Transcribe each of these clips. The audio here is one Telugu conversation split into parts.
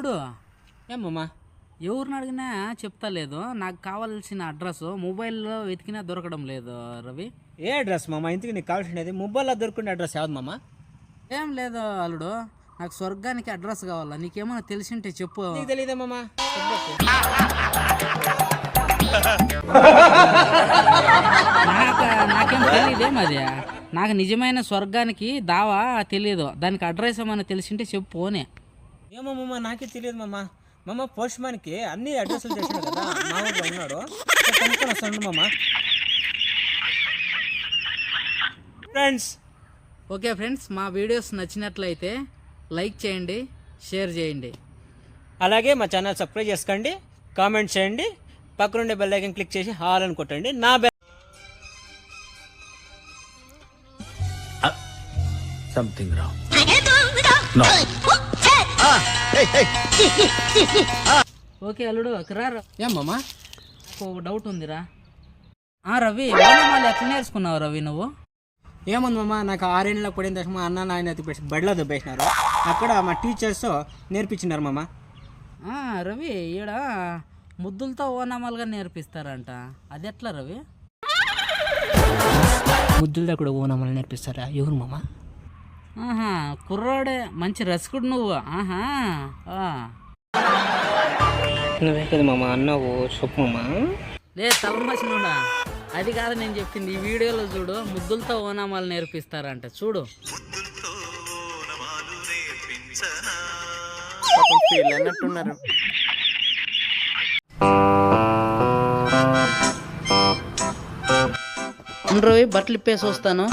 అల్లుడు ఏమమ్మా ఎవరిని అడిగినా చెప్తా లేదు. నాకు కావాల్సిన అడ్రస్ మొబైల్లో వెతికినా దొరకడం లేదు రవి. ఏ అడ్రస్ మామ? ఇంతకు నీకు కావాల్సినది మొబైల్లో దొరుకునే అడ్రస్ యావదు మామ? ఏం లేదు అల్లుడు. నాకు స్వర్గానికి అడ్రస్ కావాలా? నీకేమైనా తెలిసింటే చెప్పు. నీకు తెలియదే మామ? నాకు నాకేం తెలియదేం అది నాకు నిజమైన స్వర్గానికి దావా తెలియదు దానికి అడ్రస్ ఏమైనా తెలిసింటే చెప్పు పోనే ఏమో మామ నాకే తెలియదు మామ. మామ పోస్ట్ మ్యాన్కి అన్ని అడ్రస్లు చేసినాడు కదా. మా ఊళ్ళో ఉన్నాడు. కనుక్కొని వస్తాడు మామ. ఫ్రెండ్స్ ఓకే ఫ్రెండ్స్ మా వీడియోస్ నచ్చినట్లయితే లైక్ చేయండి షేర్ చేయండి. అలాగే మా ఛానల్ సబ్స్క్రైబ్ చేసుకోండి కామెంట్ చేయండి పక్కనుండే బెల్ ఐకన్ క్లిక్ చేసి హాల్ అని కొట్టండి. నా bell something wrong no okay అల్లుడు నాకు ఒక డౌట్ ఉందిరా. ఆ రవి ఓనమాలు ఎట్లా నేర్చుకున్నావు రవి నువ్వు? ఏముంది మామ? నాకు ఆరేళ్ళకి పడిన తర్వాత మా అన్న నాయన ఎత్తిపెట్టి బడిలో దెబ్బేసినారు. అక్కడ మా టీచర్స్ నేర్పించినారు మామ. ఆ, రవి ఈడ ముద్దులతో ఓనమాలుగా నేర్పిస్తారంట. అది ఎట్లా రవి? ముద్దులతో కూడా ఓనమ్మలు నేర్పిస్తారా? ఎవరు మామ? ఆహా కుర్రోడే మంచి రసికుడు నువ్వు. ఆహా ఆ. నువ్వే కదా మామ అన్నావు. చెప్పు మామ. లే తలమసినోడా? అది కాదు నేను చెప్పింది ఈ వీడియోలో చూడు ముద్దులతో ఓనామాలు నేర్పిస్తారంట చూడు. అన్నట్టున్నారు రవి బట్టలు ఇప్పేసి వస్తాను.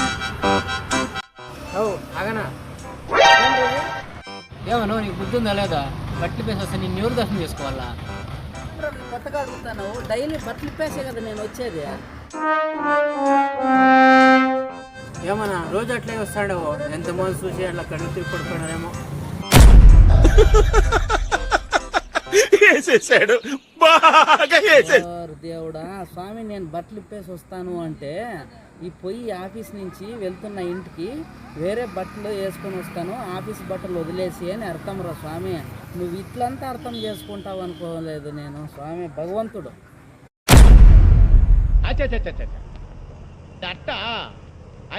ఓ ఆగనా? ఏమను నీకు బుద్ధి ఉందా లేదా? బట్టలు పేసి వస్తే నేను ఎవరు దర్శనం చేసుకోవాలా? కొత్తగా అడుగుతాను డైలీ బట్టలు ఇప్పేసే కదా నేను వచ్చేది. ఏమన్నా రోజు అట్లే వస్తాడు ఎంతమంది చూసి అట్లా కళ్ళు తిరిగి పడుకున్నారేమో? వేసేసాడు బాగా దేవుడా స్వామి నేను బట్టలు ఇప్పేసి వస్తాను అంటే ఈ పొయ్యి ఆఫీస్ నుంచి వెళ్తున్న ఇంటికి వేరే బట్టలు వేసుకొని వస్తాను ఆఫీస్ బట్టలు వదిలేసి అని అర్థం రా స్వామి. నువ్వు ఇట్లంతా అర్థం చేసుకుంటావు అనుకోలేదు నేను స్వామి భగవంతుడు.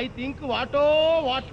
ఐ థింక్ వాటో వాట్.